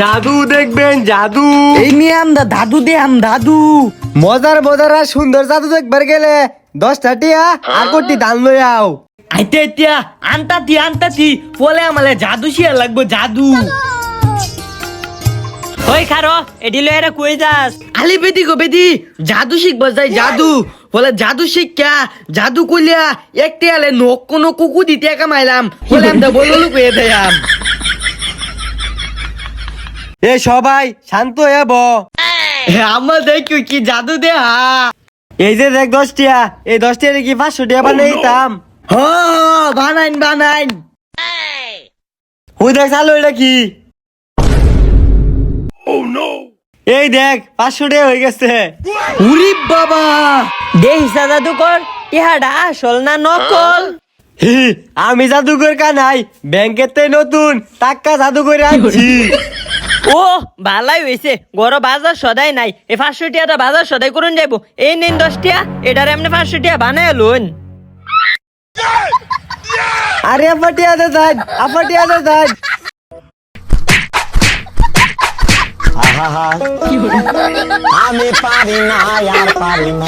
জাদু দেখবেন জাদু। এই নিয়ে আম দা দাদু দে আম দাদু। মজার মজার আর সুন্দর জাদু দেখবার গেলে দশটা টিয়া আর কোটি দান লই আও। আইতে এতিয়া আনতাতি আনতাতি বলে আমালে জাদু শিয়ার লাগবো জাদু। ওই খারো এডি লয়েরা কই যাস? আলি বেদি গো বেদি জাদু শিখব যাই জাদু। বলে জাদু শিক্ষা জাদু কইলিয়া একটি আলে নক কোনো কুকু দিতে কামাইলাম। বলে আমি বলল লুকুয়ে দেয়াম। এ সবাই শান্ত হয়ে ব। আমার দেখো কি জাদু দে হা এই যে দেখ দশ টিয়া এই দশ টিয়া কি পাঁচশো টিয়া বানিয়ে দিতাম হ বানাইন বানাইন। ওই দেখ চালু এটা কি? এই দেখ পাঁচশো টিয়া হয়ে গেছে। উরি বাবা দে হিসা জাদু কর ইহাডা আসল না নকল? হি, আমি জাদুঘর কানাই ব্যাংকের তে নতুন টাকা জাদুঘর আনছি। ও ভালাই হইছে। গরো বাজার সদাই নাই। এ পাঁচশো টিয়াটা বাজার সদাই করুন যাইবো। এই নিন দশ টিয়া এটার এমনি পাঁচশো টিয়া বানায় লুন আরে আপা দে যান আপা টিয়া দে যান আমি পারি না আর পারি না।